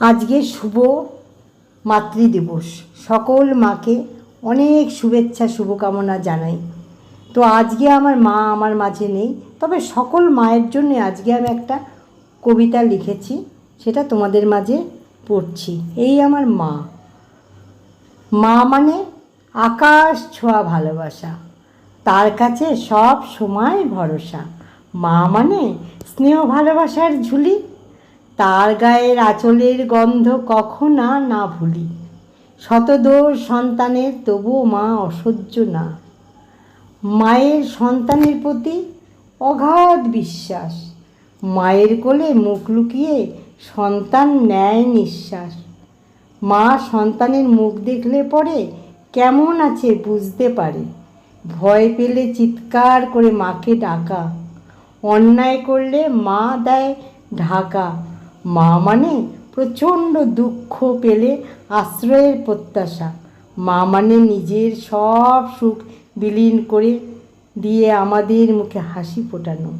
আজকে শুভ মাতৃদিবস সকল মাকে অনেক শুভেচ্ছা, শুভকামনা জানাই। তো আজকে আমার মা আমার মাঝে নেই, তবে সকল মায়ের জন্য আজকে আমি একটা কবিতা লিখেছি, সেটা তোমাদের মাঝে পড়ছি। এই আমার মা। মা মানে আকাশ ছোঁয়া ভালোবাসা, তার কাছে সব সময় ভরসা। মা মানে স্নেহ ভালোবাসার ঝুলি তার গায়ের আঁচলের গন্ধ কখন না ভুলি। শতদোষ সন্তানের তবুও মা অসহ্য না। মায়ের সন্তানের প্রতি অগাধ বিশ্বাস। মায়ের কোলে মুখ লুকিয়ে সন্তান নেয় নিঃশ্বাস। মা সন্তানের মুখ দেখলে পরে কেমন আছে বুঝতে পারে। ভয় পেলে চিৎকার করে মাকে ডাকা। অন্যায় করলে মা দেয় ঢাকা। মা মানে প্রচণ্ড দুঃখ পেলে আশ্রয়ের প্রত্যাশা। মা মানে নিজের সব সুখ বিলীন করে দিয়ে আমাদের মুখে হাসি ফোটানো।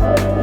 Bye.